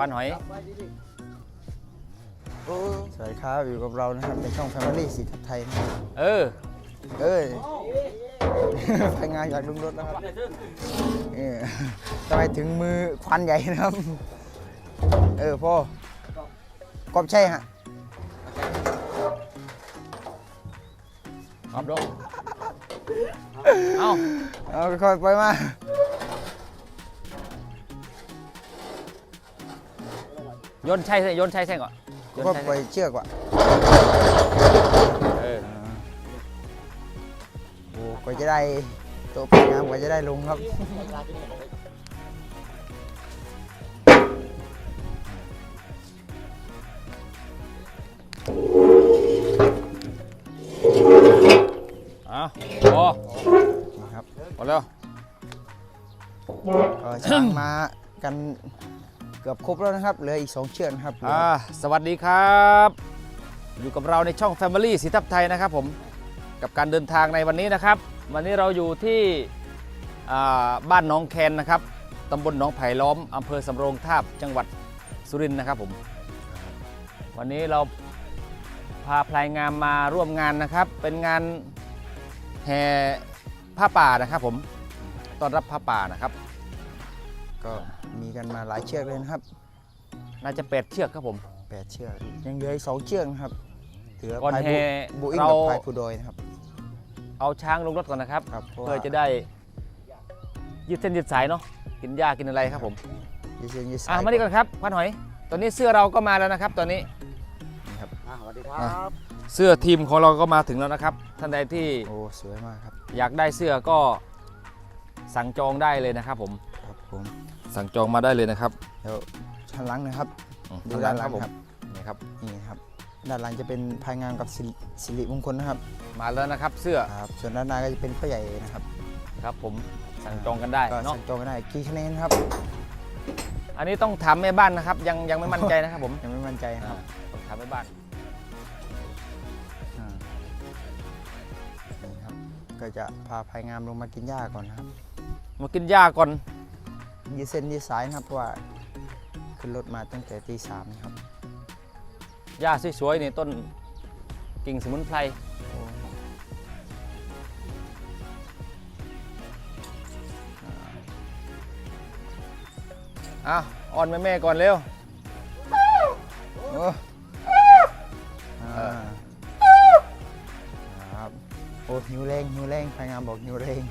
ควานหอย สวัสดีครับอยู่กับเรานะครับในช่อง Family สีทับไทยนะครับเออ เอ้ยพายงานอยากลุงรถแล้วครับเออทำไมถึงมือควันใหญ่นะครับ เออพ่อกอบใช่ฮะขอบดงเอาเอาค่อยๆไปมา โยนใช่ใช่โยนใช่ใช่ก่อนโยนก็ใช่ปล่ใช่อยเชือกว่ะเออ โอ้กว่าจะได้โต๊ะพายงานกว่าจะได้ลงครับ เอาพอนี่ครับพอแล้ว ก็ช่างมากันเกือบครบแล้วนะครับเหลืออีกสองเชือกนะครับอ่าสวัสดีครับ อยู่กับเราในช่อง Family สีทับไทยนะครับผมกับการเดินทางในวันนี้นะครับ วันนี้เราอยู่ที่อ่าบ้านหน้องแคนนะครับตำบลหนองไผ่ล้อมอำเภอสำโรงทาบจังหวัดสุรินทร์นะครับผม วันนี้เราพาพลายงามมาร่วมงานนะครับ เป็นงานแห่ผ้าป่านะครับผมต้อนรับผ้าป่านะครับ ก็มีกันมาหลายเชือกเลยนะครับ น่าจะแปดเชือกครับผมแปดเชือกยังเหลืออีกสองเชือกนะครับเหลือก่อนพายแห่บุบุอิงเรากับพายผู้โดยนะครับ เอาช้างลงรถก่อนนะครับครับเพราะเพื่ว่าอจะได้ยืดเส้นยืดสายเนาะกินหญ้ากินอะไรครับผมยืดเส้นยืดสาอะยมาดีก่อนครับพันหอย ตอนนี้เสื้อเราก็มาแล้วนะครับ ตอนนี้สวัสดีครับ เสื้อทีมของเราก็มาถึงแล้วนะครับ ท่านใดที่โอ้สวยมากครับอยากได้เสื้อก็สั่งจองได้เลยนะครับผม ครับผม สั่งจองมาได้เลยนะครับเดี๋ยวชั้นหลังนะครับอืมดูด้านหลังผมครับนี่ครับนี่ครับด้านหลังจะเป็นพายงานกับสิริสิริมงคลนะครับ มาแล้วนะครับเสื้อครับส่วนด้านหน้าก็จะเป็นพ่อใหญ่นะครับครับ ผมสั่งจองกันได้ก็เนาะสั่งจองกันได้กี่คะแนนครับ อันนี้ต้องถามแม่บ้านนะครับ ยังยังไม่มั่นใจนะครับผมยังไม่มั่นใจนะคอ่ารับต้องถามแม่บ้านอ่านี่ครับก็จะพาพายงามลงมากินหญ้าก่อนนะครับ มากินหญ้าก่อน ยืดเส้นยืดสายนะครับเพราะว่าขึ้นรถมาตั้งแต่ตีสามนะครับหญ้าสวยๆนี่ต้นกิ่งสมุนไพรโอ้อ่าอะอ่อนแม่ๆก่อนเร็วโอ้อ่าครับโอ้หิวแรงหิวแรงพายงามบอกหิวแรง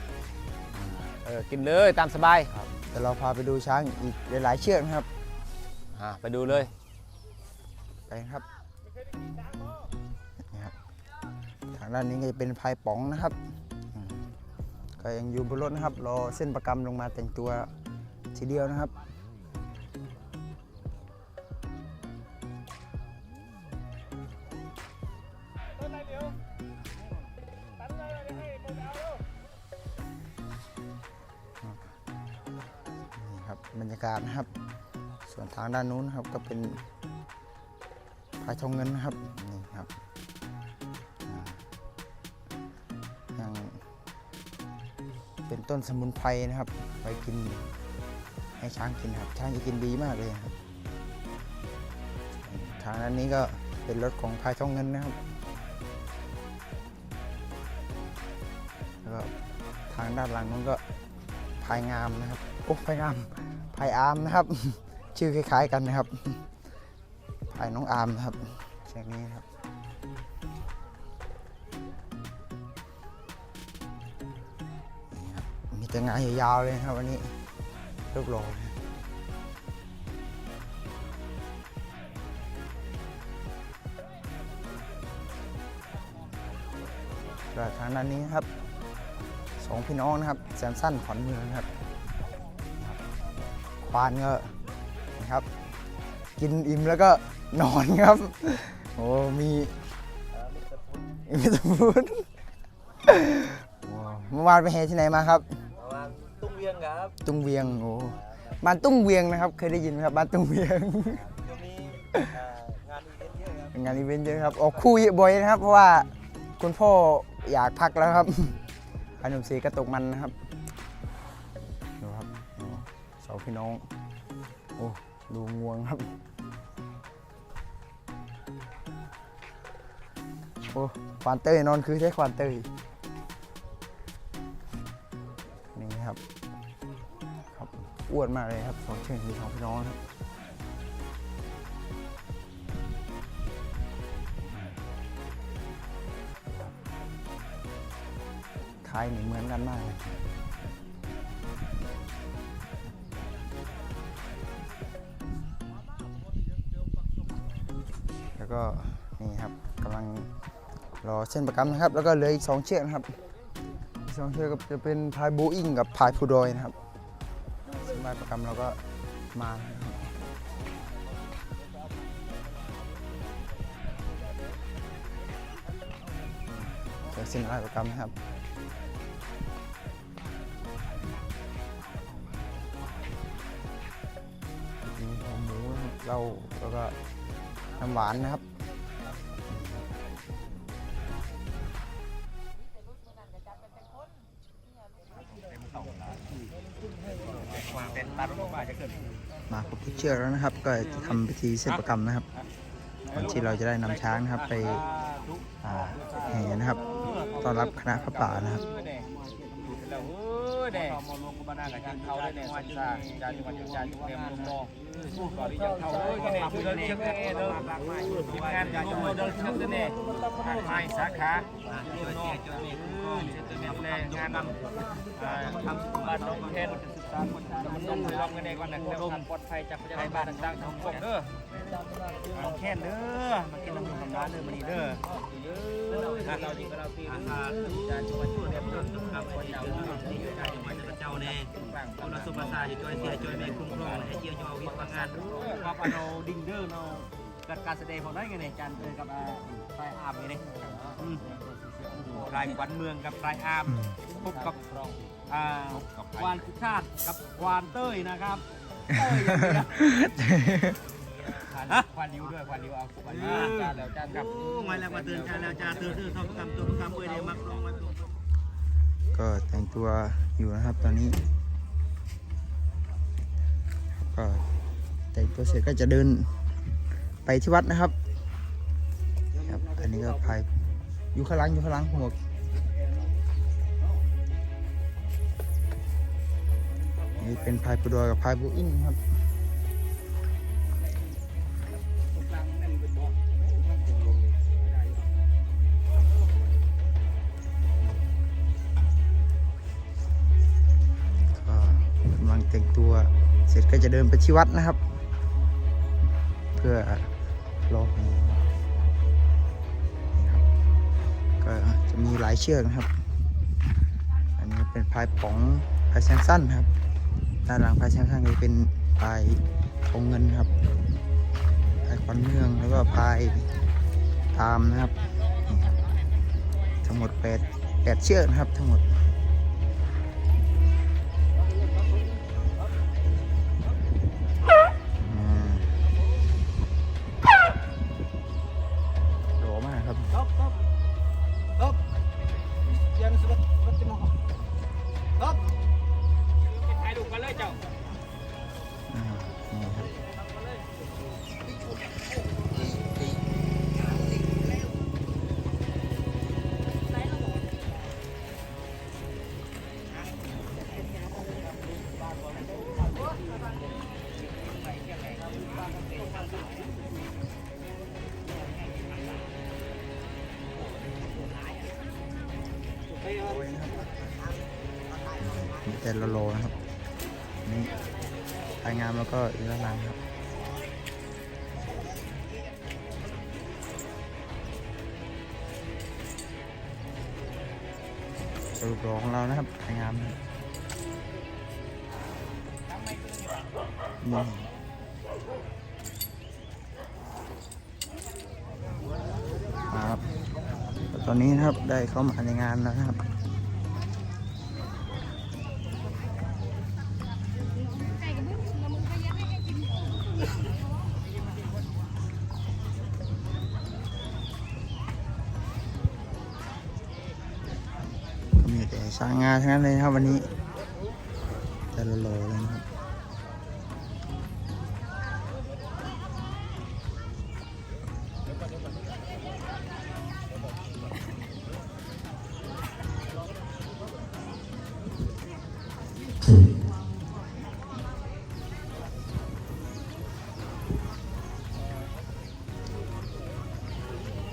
เออกินเลยตามสบายครับ แต่เราพาไปดูช้างอีกหลายๆเชือกนะครับอะไปดูเลยไปครับนี่ครับ ทางด้านนี้ก็จะเป็นพายป๋องนะครับอืมก็ยังอยู่บนรถนะครับ รอเส้นประกำลงมาแต่งตัวทีเดียวนะครับ บรรยากาศนะครับ ส่วนทางด้านนู้นครับก็เป็นพายทองเงินนะครับนี่ครับอ่ายังเป็นต้นสมุนไพรนะครับไว้กินให้ช้างกินครับ ช้างจะกินดีมากเลยครับ ทางด้านนี้ก็เป็นรถของพายทองเงินนะครับแล้วก็ทางด้านหลังนู้นก็พายงามนะครับ โอ้พายงาม พายอาร์มนะครับ ชื่อคล้าย ๆกันนะครับพายน้องอาร์มนะครับเชือกนี้นครับมีแต่งานยาวๆเลยครับวันนี้รูปหลอเลยก็ทางด้านนี้นะครับสองพี่น้องนะครับแซมสั้นขอนเมืองนะครับ ควานก็นะครับ กินอิ่มแล้วก็นอนครับโอ้มีมีตะพูนว้าวเมื่อวานไปแห่ที่ไหนมาครับประมาณตุ้งเวียงครับตุ้งเวียงโอ้บ้านตุ้งเวียงนะครับ เคยได้ยินไหมครับบ้านตุ้งเวียงช่วงนี้เอ่องานอีเวนต์เยอะครับเป็นงานอีเวนต์เยอะครับออกคู่เยอะบ่อยนะครับ เพราะว่าคุณพ่ออยากพักแล้วครับอนุสีกระตกมันนะครับดูครับโอ้ สองพี่น้อง โอ้ ดูงวงครับ โอ้ควานเตยนอนคือใช้ควานเตยนี่ครับ ครับอ้วนมากเลยครับสองเชิงมีสองพี่น้องครับท้ายนี่เหมือนกันมากเลย เส้นประกำนะครับ แล้วก็เหลืออีกสองเชือกนะครับสองเชือกก็จะเป็นพายโบอิงกับพายพูดอยนะครับเส้นลายประกำเราก็มานะครับเจอเส้นลายประกำนะครับมีหัวหมูนะครับเราแล้วก็น้ำหวานนะครับ เชือกแล้วนะครับ ก็จะทำพิธีเส้นประกรรมนะครับก่อนที่เราจะได้นำช้างนะครับไปแห่นะครับต้อนรับคณะพระป่านะครับ กับบานากับจานเขาได้เนี่ยสงสารจานจังหวัดจานจุกเนียมลงมองพูดก่อนที่จะเข้าเลยกันเนี่ยคือเดินเชียงเด้เด้อทีมงานจานจังหวัดเดินเชียงเด้เนี่ยทางไม้สาขาลูกน้องเออเชียงเด้แน่งานนำทำบ้านน้องแทนศึกษาคนมันต้องไปรอบกันเองก่อนนะลมปลอดภัยจากพยาบาลต่างๆทั้งหมดเด้อน้องแค้นเด้อมากินน้ำนมน้ำร้านเด้อมานี่เด้อ เราดีกับเราปีอานี้หารจานจังหวัดจุกเนียมต้นทุกคำคนเจ้าเจ้าเจ้าเจ้าจังหวัดเจ้าแน่คุณสมบัติจะจอยเสียจอยแม่คุ้มครองให้เจียวยอวิพงานว่าปาเราดิ้งเด้อเนาะกัดการแสดงของได้ไงเนี่ยจันเจอกับปลายอามไงเนี่ยรายขวัญเมืองกับรายอามพบกับอ่าวานคุชาติกับวานเต้ยนะครับเต้ยอย่างเดียว ฮะควันริ้วด้วยควันริ้วเอาควันเอริ้วอจานแล้วจานกับโอ้มาแล้วมาเตือนใจแล้วจ้าเตือนเตือนทองคำตัวคำเอ้ยเนี่ยมักลองมาก็แต่งตัวอยู่นะครับตอนนี้ ก็แต่งตัวเสร็จก็จะเดินไปที่วัดนะครับครับ อันนี้ก็พายอยู่ข้างหลังอยู่ข้างหลังหมวกนี่เป็นพายปูดอยกับพายบูอินครับ เสร็จก็จะเดินไปที่วัดนะครับ เพื่อรอนะครับก็จะมีหลายเชือกนะครับ อันนี้เป็นพายป๋องพายแซงสั้นครับด้านหลังพายแซงสั้นก็จะเป็นพายทองเงินครับพายขวัญเมืองแล้วก็พายตามนะครับนี่ครับ ทั้งหมดแปดแปดเชือกนะครับทั้งหมด แต่ลโลนะครับนี่ทายงามแล้วก็อีกละลังครับสรุปรอของเรานะครับทายงามนะครับนี่ครับตอนนี้นะครับได้เข้ามาในงานแล้วนะครับ สางงานทั้งนั้นเลยครับวันนี้แต่ะโลเลยนะครับ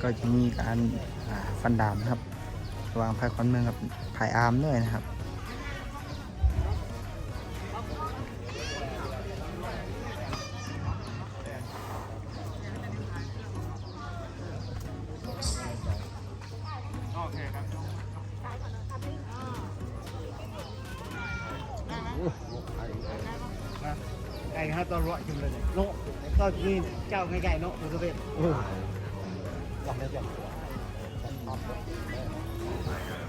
ก็จะมีการฟันดามครับ ระหว่างภายควันเมืองกับภายอาร์มด้วยนะครับไก่ฮะตอนรอจุ่มเลยโน่ก็นี่เจ้าไก่ๆโน่ดู สเปนล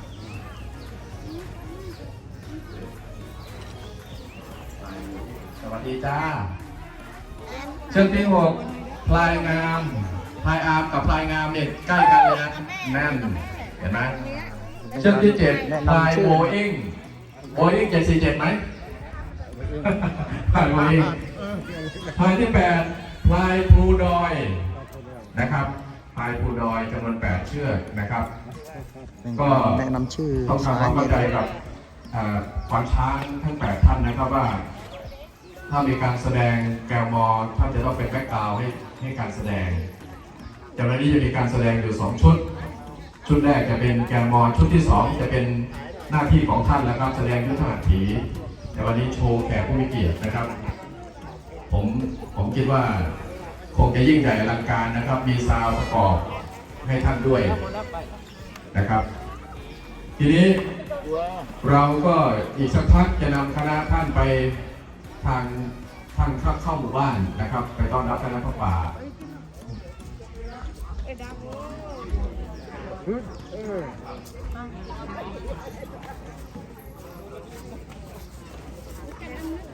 องได้จ้ะสวัสดีจ้า เชือกที่หกพลายงามพลายอาร์มกับพลายงามเนี่ยใกล้กันเลยนะแน่นเห็นไหมเชือกที่เจ็ดพลายโบอิงโบอิงเจ็ดสี่เจ็ดไหมพลายโบอิงพลายที่แปดพลายภูดอยนะครับ พลายภูดอยจำนวนแปดเชือกนะครับเป็นก็การแนะนำชื่อต้องทำความเข้าใจกับเอ่อควานช้างทั้งแปดท่านนะครับว่า ถ้ามีการแสดงแกลมอท่านจะต้องเป็นแบ็กกราวด์ให้ให้การแสดงแต่วันนี้จะมีการแสดงอยู่สองชุด ชุดแรกจะเป็นแกลมอชุดที่สองจะเป็นหน้าที่ของท่านแล้วครับแสดงยุทธหัตถี แต่วันนี้โชว์แขกผู้มีเกียรตินะครับ ผมผมคิดว่า คงจะยิ่งใหญ่อลังการนะครับ มีซาวประกอบให้ท่านด้วยนะครับ ทีนี้เราก็อีกสักพักจะนำคณะท่านไปทางทางเข้าเข้าหมู่บ้านนะครับ ไปต้อนรับคณะพระป่า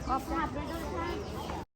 ขอภาพด้วยด้วย